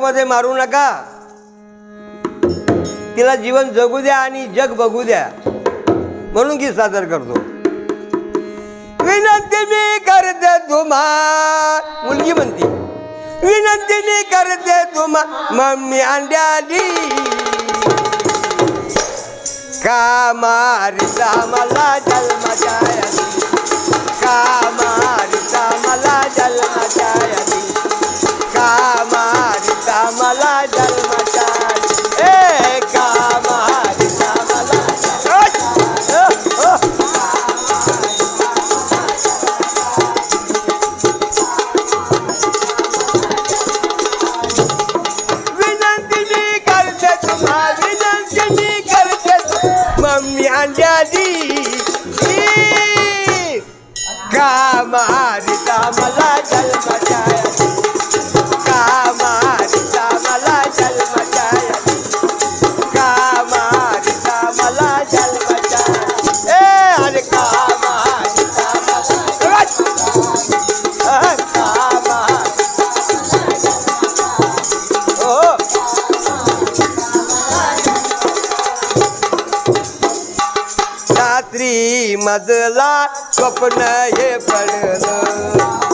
मध्ये मारू नका. तिला जीवन जगू द्या आणि जग बघू द्या. म्हणून की सादर करतो. विनंती मी करते तुम्हा मुलगी म्हणते. विनंती मी करते तुम्हा मम्मी अंड्याली. का मारिता मला जन्माच्या रात्री मजला स्वप्न हे पडलं.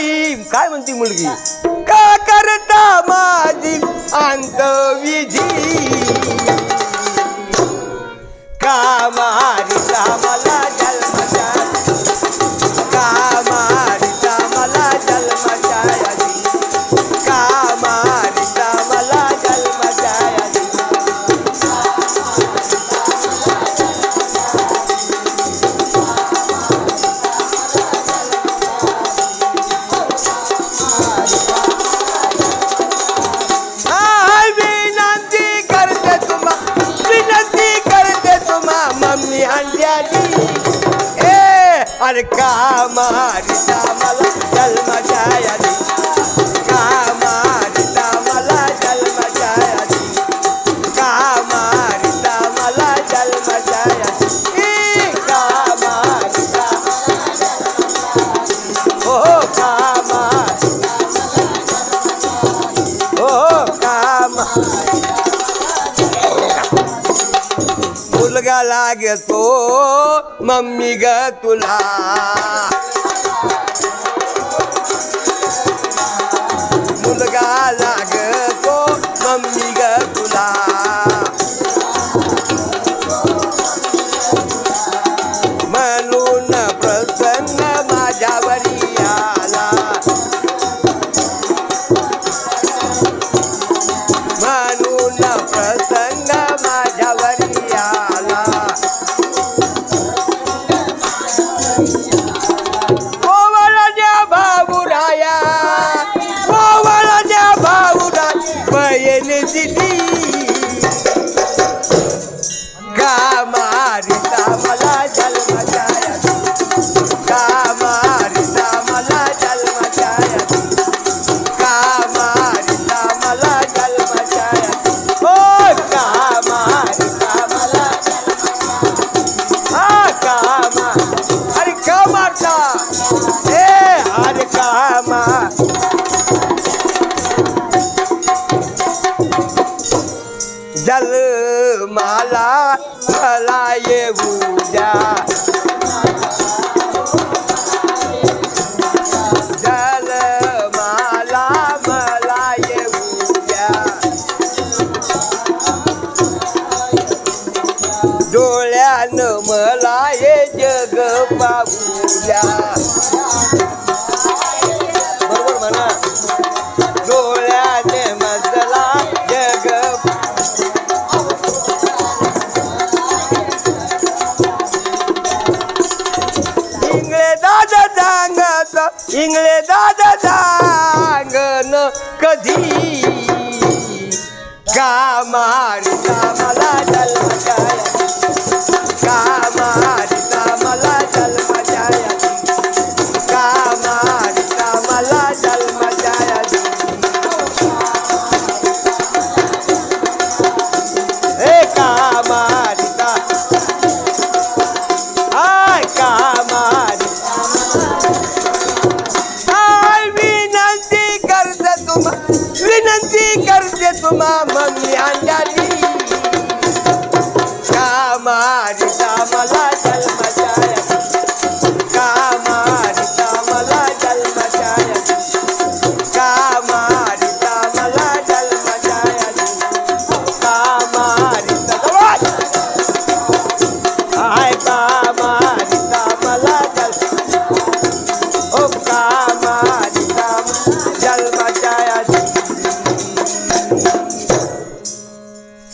माझी काय म्हणती मुलगी? का करता माझी अंतविधी? ए अरे का मारिता मला जन्माच्या यादी का मारिता मला जन्माच्या यादी का मारिता मला जन्माच्या यादी ए, का मारिता हो लागतो मम्मी ग तुला. बयन दिली. का मारिता मला जन्माच्या यादी का मारिता मला जन्माच्या यादी का मारिता मला जन्माच्या यादी ओ का मारिता मला हा का अरे का येऊ द्या जल मला मला येऊ द्या डोळ्यानं मला ये जग पाहू द्या इंगले दादांग न कधी? का मारी जा मला जल्ला करते तुम्हा विनंती करते तुम्हा मम्मी अंजाली का मारिता मला